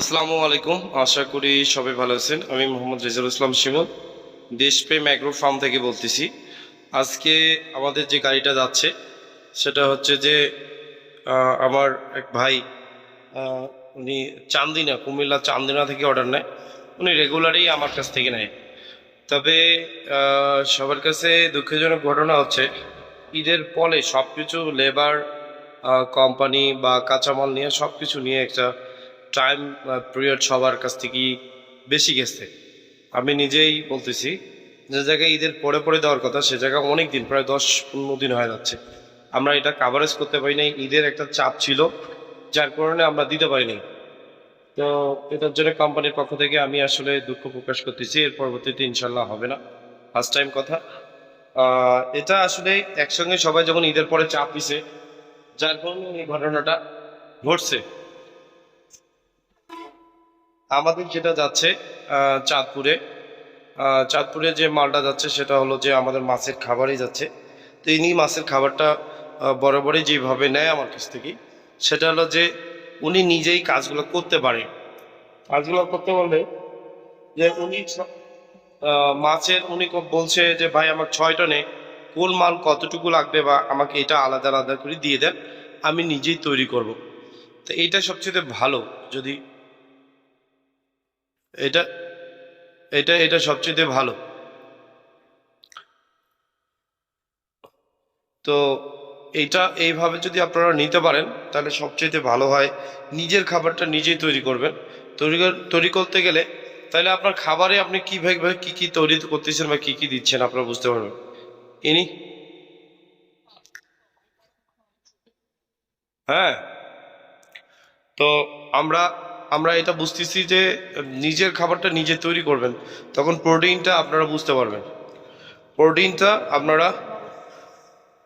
আসসালামু আলাইকুম। আশা করি সবাই ভালো আছেন। আমি মোহাম্মদ রেজাউল ইসলাম শিমুল, দেশপ্রেম অ্যাগ্রো ফার্ম থেকে বলতেছি। আজকে আমাদের যে গাড়িটা যাচ্ছে, সেটা হচ্ছে যে আমার এক ভাই উনি চান্দিনা কুমিল্লা চান্দিনা থেকে অর্ডার নেয়। উনি রেগুলারই আমার কাছ থেকে নেয়। তবে সবার কাছে দুঃখজনক ঘটনা হচ্ছে, ঈদের ফলে সব কিছু লেবার কোম্পানি বা কাঁচামাল নিয়ে সব কিছু নিয়ে একটা টাইম পিরিয়ড সবার কাছ থেকেই বেশি গেছে। আমি নিজেই বলতেছি, যে জায়গায় ঈদের পরে পরে দেওয়ার কথা, সে জায়গায় অনেক দিন প্রায় দশ পনেরো দিন হয়ে যাচ্ছে। আমরা এটা কাভারেজ করতে পারি নাই, ঈদের একটা চাপ ছিল, যার কারণে আমরা দিতে পারিনি তো এটার জন্য কোম্পানির পক্ষ থেকে আমি আসলে দুঃখ প্রকাশ করতেছি, এর পরবর্তীতে ইনশাল্লাহ হবে না। ফার্স্ট টাইম কথা। এটা আসলে একসঙ্গে সবাই যখন ঈদের পরে চাপ দিছে, যার কারণে এই ঘটনাটা ঘটছে। আমাদের যেটা যাচ্ছে চাঁদপুরে চাঁদপুরে যে মালটা যাচ্ছে সেটা হলো যে আমাদের মাছের খাবারই যাচ্ছে। তো ইনি মাছের খাবারটা বরাবরই যেভাবে নেয় আমার কাছ থেকে, সেটা হলো যে উনি নিজেই কাজগুলো করতে পারে। কাজগুলো করতে বললে যে উনি মাছের, উনি বলছে যে, ভাই, আমার ছয় টনে কোন মাল কতটুকু লাগবে বা আমাকে এটা আলাদা আলাদা করে দিয়ে দেন, আমি নিজেই তৈরি করব। তো এইটা সবচেয়ে ভালো, যদি এটা এটা এটা সবচেয়ে ভালো। তো এইটা এইভাবে যদি আপনারা নিতে পারেন, তাহলে সবচেয়ে ভালো হয় নিজের খাবারটা নিজেই তৈরি করবেন। তৈরি তৈরি করতে গেলে তাহলে আপনার খাবারে আপনি কীভাবে কি কি তৈরি করতেছেন বা কি কি দিচ্ছেন আপনারা বুঝতে পারবেন। ইনি? হ্যাঁ। তো আমরা আমরা এটা বুঝতেছি যে নিজের খাবারটা নিজে তৈরি করবেন তখন প্রোটিনটা আপনারা বুঝতে পারবেন। প্রোটিনটা আপনারা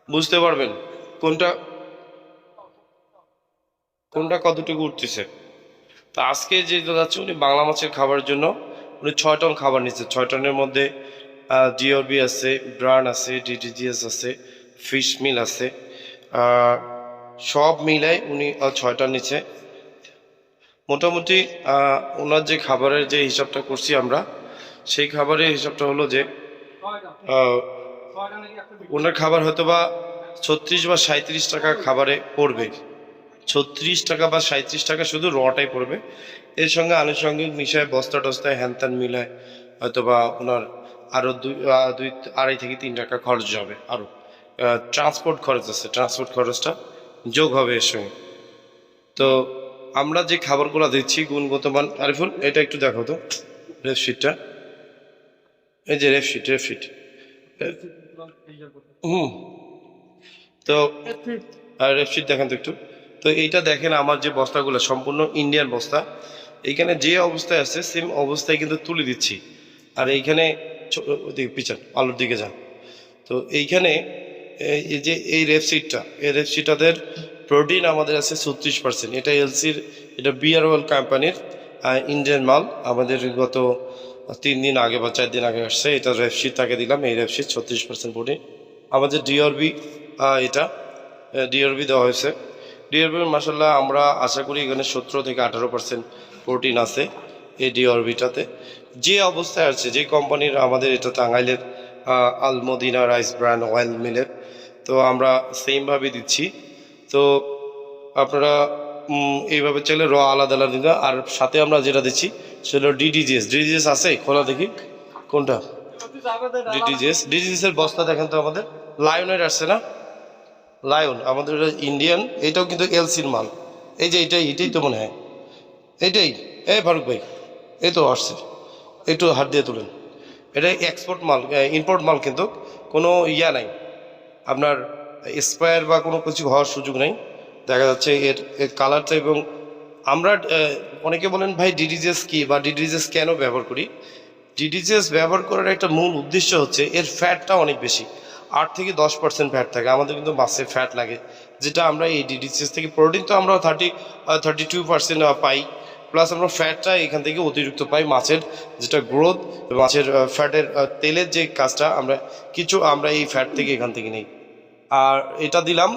বুঝতে পারবেন কোনটা কোনটা কতটুকু উঠতেছে। তো আজকে যে যাচ্ছে উনি বাংলা মাছের খাবারের জন্য উনি ছয় টন খাবার নিচ্ছে। ছয় টনের মধ্যে ডিওরবি আছে ব্রান আছে ডিডিজিএস আছে ফিশ মিল আছে সব মিলাই উনি আহ, ছয় টন নিচ্ছে। মোটামুটি ওনার যে খাবারের যে হিসাবটা করছি আমরা, সেই খাবারের হিসাবটা হলো যে ওনার খাবার হয়তো বা ছত্রিশ বা সাঁত্রিশ টাকা খাবারে পড়বে। ছত্রিশ টাকা বা সাঁত্রিশ টাকা শুধু রটাই পড়বে। এর সঙ্গে আনুষঙ্গিক মিশায় বস্তা টস্তায় হ্যান ত্যান মিলায় হয়তো বা ওনার আরও দুই দুই, আড়াই থেকে তিন টাকা খরচ হবে। আরও ট্রান্সপোর্ট খরচ আছে ট্রান্সপোর্ট খরচটা যোগ হবে এর সঙ্গে। তো আমরা যে খাবারগুলো দিচ্ছি গুণগত মান আরিফুল, এটা একটু দেখো তো রেপশিটটা এই যে রেপশিট রেপশিট হুম। তো রেপশিট দেখেন তো একটু। তো এইটা দেখেন আমার যে বস্তাগুলো, সম্পূর্ণ ইন্ডিয়ান বস্তা। এইখানে যে অবস্থায় আছে সেম অবস্থায় কিন্তু তুলে দিচ্ছি। আর এইখানে পিছন, আলুর দিকে যান। তো এইখানে, এই যে, এই রেপসিটটা এই রেপসিটাদের প্রোটিন আমাদের আছে ছত্রিশ পার্সেন্ট এটা এলসির, এটা বিআরওয়েল কোম্পানির ইন্ডিয়ান মাল। আমাদের গত তিন দিন আগে বা চার দিন আগে আসছে। এটা রেপসিট তাকে দিলাম। এই রেপসিট ছত্রিশ পার্সেন্ট প্রোটিন। আমাদের ডিআরবি এটা ডিআরবি দেওয়া হয়েছে। ডিআরবি মাসাল্লাহ আমরা আশা করি এখানে সতেরো থেকে আঠারো পার্সেন্ট প্রোটিন আছে এই ডিআরবিটাতে। যে অবস্থায় আছে, যে কোম্পানির আমাদের এটা টাঙ্গাইলের আলমদিনা রাইস ব্র্যান্ড অয়েল মিলের, তো আমরা সেমভাবে দিচ্ছি। তো আপনারা এইভাবে চাইলে র আলাদা আলাদা দিন আর সাথে আমরা যেটা দিচ্ছি, সেটা ডিডিজিএস ডিডিজিএস আছে? খোলা দেখি। কোনটা? ডিডিজিএস ডিডিজিএস এর বস্তা দেখেন তো আমাদের। লায়নের আসছে না? লায়ন আমাদের ইন্ডিয়ান এটাও কিন্তু এলসির মাল। এই যে এটাই এটাই তো মনে হয়। এটাই। এই ফারুক ভাই এই তো আসছে। একটু হাত দিয়ে তুলেন। এটা এক্সপোর্ট মাল ইম্পোর্ট মাল কিন্তু কোনো ইয়া নাই। আপনার এক্সপায়ার বা কোনো কিছু হওয়ার সুযোগ নেই। দেখা যাচ্ছে এর এর কালারটা এবং আমরা অনেকে বলেন, ভাই ডিডিজেস কি? বা ডিডিজেস কেন ব্যবহার করি? ডিডিজেস ব্যবহার করার একটা মূল উদ্দেশ্য হচ্ছে এর ফ্যাটটা অনেক বেশি। আট থেকে দশ পার্সেন্ট ফ্যাট থাকে। আমাদের কিন্তু মাছে ফ্যাট লাগে। যেটা আমরা এই ডিডিজেস থেকে প্রোটিন তো আমরা থার্টি থার্টি টু পার্সেন্ট পাই। প্লাস আমরা ফ্যাটটা এখান থেকে অতিরিক্ত পাই মাছের যেটা গ্রোথ মাছের ফ্যাটের তেলের যে কাজটা আমরা, কিছু আমরা এই ফ্যাট থেকে এখান থেকে নিই। আর এটা দিলাম,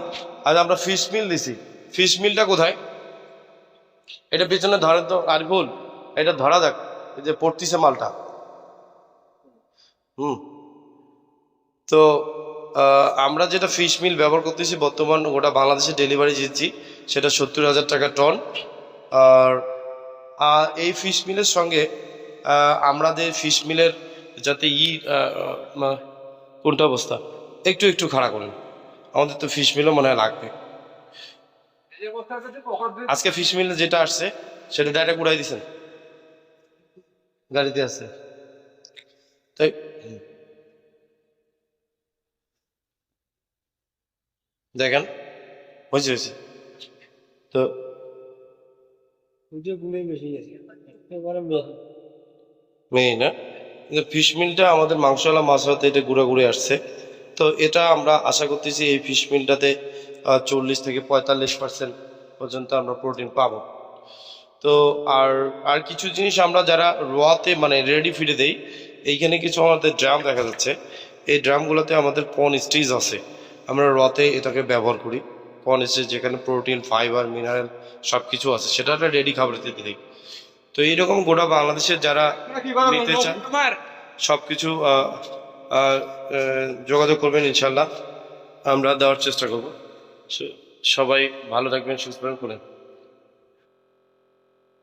আর আমরা ফিশ মিল দিছি। ফিশ মিলটা কোথায়? এটা পিছনে ধরে তো আর ভুল, এটা ধরা যাক এই যে পড়তিছে মালটা। হুম। তো আমরা যেটা ফিশ মিল ব্যবহার করতেছি বর্তমান গোটা বাংলাদেশে ডেলিভারি দিচ্ছি, সেটা সত্তর হাজার টাকা টন আর এই ফিশ মিলের সঙ্গে আমাদের ফিশ মিলের যাতে ই কোনটা অবস্থা? একটু একটু খাড়া করুন। আমাদের তো ফিশ মিলও মনে হয় লাগবে। আজকে ফিশ মিলে যেটা আসছে সেটা ডাইরেক্ট উড়াই দিছেন। গাড়িতে আছে। তাই দেখেন হয়েছে হয়েছে। তো মেয়ে। না? ফিশ মিলটা আমাদের মাংসওয়ালা মাছরাতে এটা ঘুরে ঘুরে আসছে। তো এটা আমরা আশা করতেছি এই ফিশ মিলটাতে চল্লিশ থেকে পঁয়তাল্লিশ পার্সেন্ট পর্যন্ত আমরা প্রোটিন পাবো। তো আর আর কিছু জিনিস আমরা যারা রোয়াতে মানে রেডি ফিডে দেই এইখানে কিছু আমাদের ড্রাম দেখা যাচ্ছে। এই ড্রামগুলোতে আমাদের পন স্টেজ আছে। আমরা রতে এটাকে ব্যবহার করি। পন স্টেজ যেখানে প্রোটিন ফাইবার মিনারেল সব কিছু আছে সেটা একটা রেডি খাবারেতে দিই। তো এইরকম গোটা বাংলাদেশের যারা নিতে চান সব কিছু যোগাযোগ করবেন ইনশাল্লাহ। আমরা দেওয়ার চেষ্টা করব। সবাই ভালো থাকবেন সুস্থ থাকবেন।